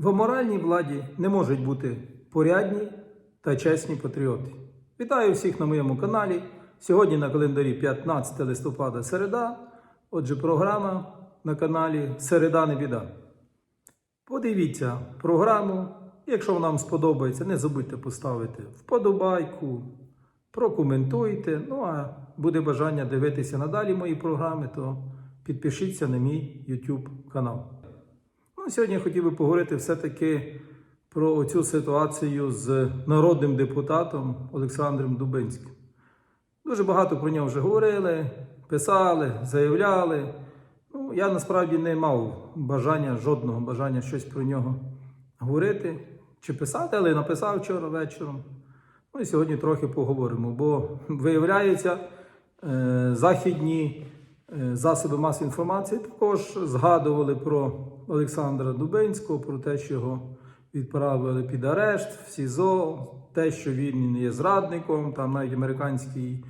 В аморальній владі не можуть бути порядні та чесні патріоти. Вітаю всіх на моєму каналі. Сьогодні на календарі 15 листопада середа. Отже, програма на каналі Середа не біда. Подивіться програму. Якщо вам сподобається, не забудьте поставити вподобайку, прокоментуйте. Ну а буде бажання дивитися надалі мої програми, то підпишіться на мій YouTube канал. Ну, сьогодні я хотів би поговорити все-таки про цю ситуацію з народним депутатом Олександром Дубинським. Дуже багато про нього вже говорили, писали, заявляли. Ну, я насправді не мав бажання, жодного бажання щось про нього говорити чи писати, але написав вчора вечором. Ну і сьогодні трохи поговоримо, бо виявляється, е, західні засоби масової інформації також згадували про Олександра Дубинського, про те, що його відправили під арешт в СІЗО, те, що він є зрадником. Там навіть американський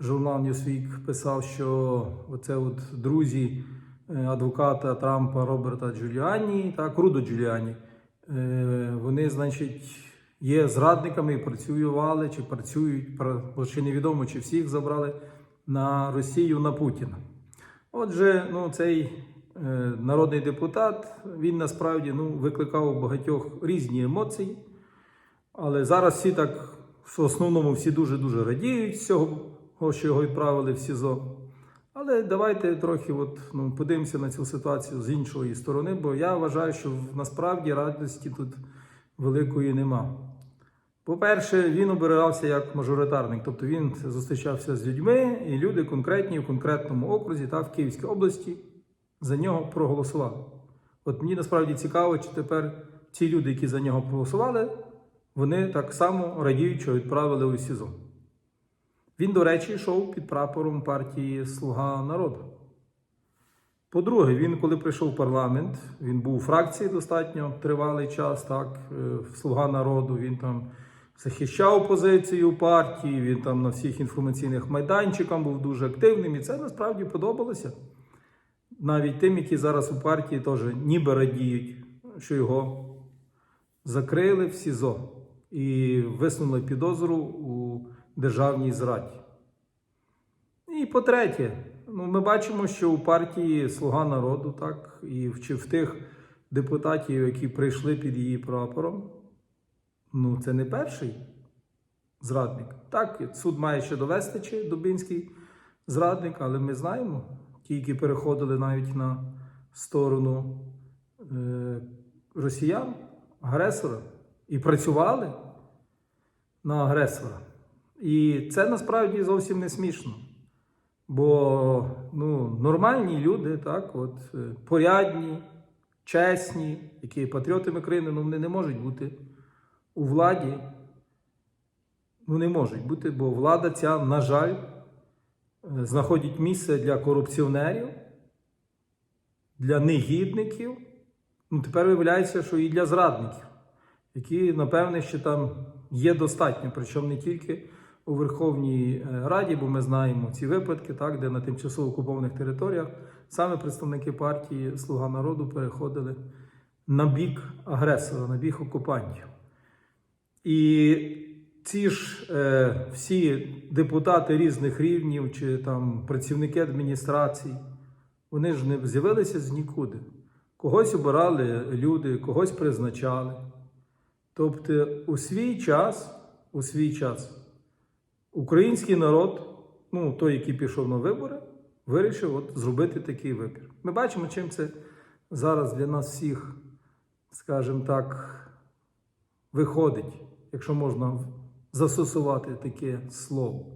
журнал Newsweek писав, що оце от друзі е, адвоката Трампа Роберта Джуліані, так, Рудо Джуліані, е, вони, значить, є зрадниками і працювали чи працюють, пра- бо ще невідомо, чи всіх забрали на Росію на Путіна. Отже, ну, цей е, народний депутат, він насправді ну, викликав багатьох різні емоції. Але зараз всі так, в основному всі дуже-дуже радіють з цього, що його відправили в СІЗО. Але давайте трохи от, ну, подивимося на цю ситуацію з іншої сторони, бо я вважаю, що насправді радості тут великої нема. По-перше, він обирався як мажоритарник, тобто він зустрічався з людьми, і люди конкретні в конкретному окрузі та в Київській області за нього проголосували. От мені насправді цікаво, чи тепер ці люди, які за нього проголосували, вони так само радіють, відправили у СІЗО. Він, до речі, йшов під прапором партії Слуга народу. По-друге, він, коли прийшов в парламент, він був у фракції достатньо тривалий час, так, е, Слуга народу, він там захищав позицію партії, він там на всіх інформаційних майданчиках був дуже активним, і це насправді подобалося. Навіть тим, які зараз у партії теж ніби радіють, що його закрили в СІЗО і висунули підозру у державній зраді. І по-третє, ну, ми бачимо, що у партії Слуга народу, так, і в, чи в тих депутатів, які прийшли під її прапором, ну, це не перший зрадник. Так, суд має ще довести, чи Дубинський зрадник, але ми знаємо, ті, які переходили навіть на сторону е, росіян, агресора, і працювали на агресора. І це насправді зовсім не смішно. Бо ну, нормальні люди, так, от, е, порядні, чесні, які є патріотами країни, ну, вони не можуть бути у владі. Ну, не можуть бути, бо влада ця, на жаль, е, знаходить місце для корупціонерів, для негідників. Ну, тепер виявляється, що і для зрадників, які, напевне, ще там є достатньо, причому не тільки у Верховній е, Раді, бо ми знаємо ці випадки, так, де на тимчасово окупованих територіях саме представники партії Слуга народу переходили на бік агресора, на бік окупантів. І ці ж е, всі депутати різних рівнів чи там працівники адміністрації, вони ж не з'явилися з нікуди. Когось обирали люди, когось призначали. Тобто, у свій час, у свій час, український народ, ну той, який пішов на вибори, вирішив от зробити такий вибір. Ми бачимо, чим це зараз для нас всіх, скажімо так, виходить, якщо можна застосувати таке слово.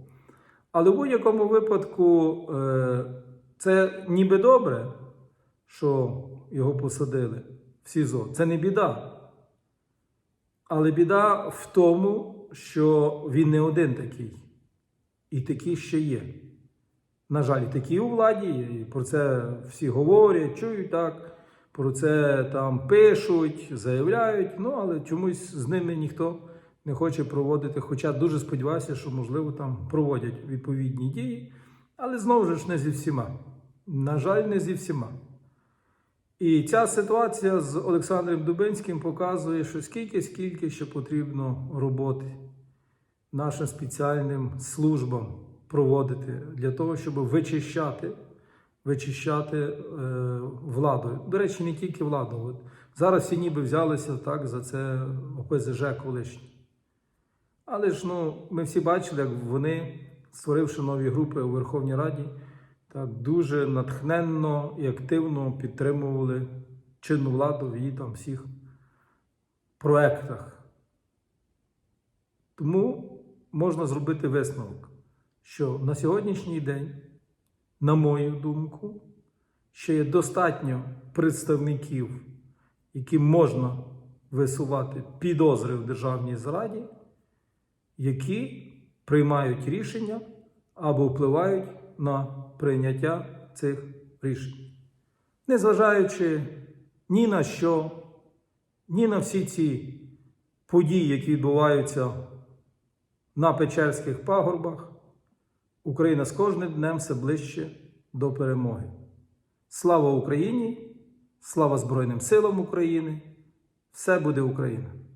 Але в будь-якому випадку е, це ніби добре, що його посадили в СІЗО. Це не біда. Але біда в тому, що він не один такий. І такі ще є. На жаль, такі у владі, і про це всі говорять, чують так, про це там пишуть, заявляють, ну але чомусь з ними ніхто не хоче проводити. Хоча дуже сподіваюся, що, можливо, там проводять відповідні дії, але знову ж не зі всіма. На жаль, не зі всіма. І ця ситуація з Олександром Дубинським показує, що скільки, скільки ще потрібно роботи нашим спеціальним службам проводити для того, щоб вичищати, вичищати е, владу. До речі, не тільки владу. От зараз всі ніби взялися так за це ОПЗЖ колишнє. Але ж ну, ми всі бачили, як вони, створивши нові групи у Верховній Раді, так дуже натхненно і активно підтримували чинну владу в її там всіх проектах. Тому можна зробити висновок, що на сьогоднішній день, на мою думку, ще є достатньо представників, яким можна висувати підозри в державній зраді, які приймають рішення або впливають на прийняття цих рішень. Незважаючи ні на що, ні на всі ці події, які відбуваються на Печерських пагорбах, Україна з кожним днем все ближче до перемоги. Слава Україні! Слава Збройним силам України! Все буде Україна!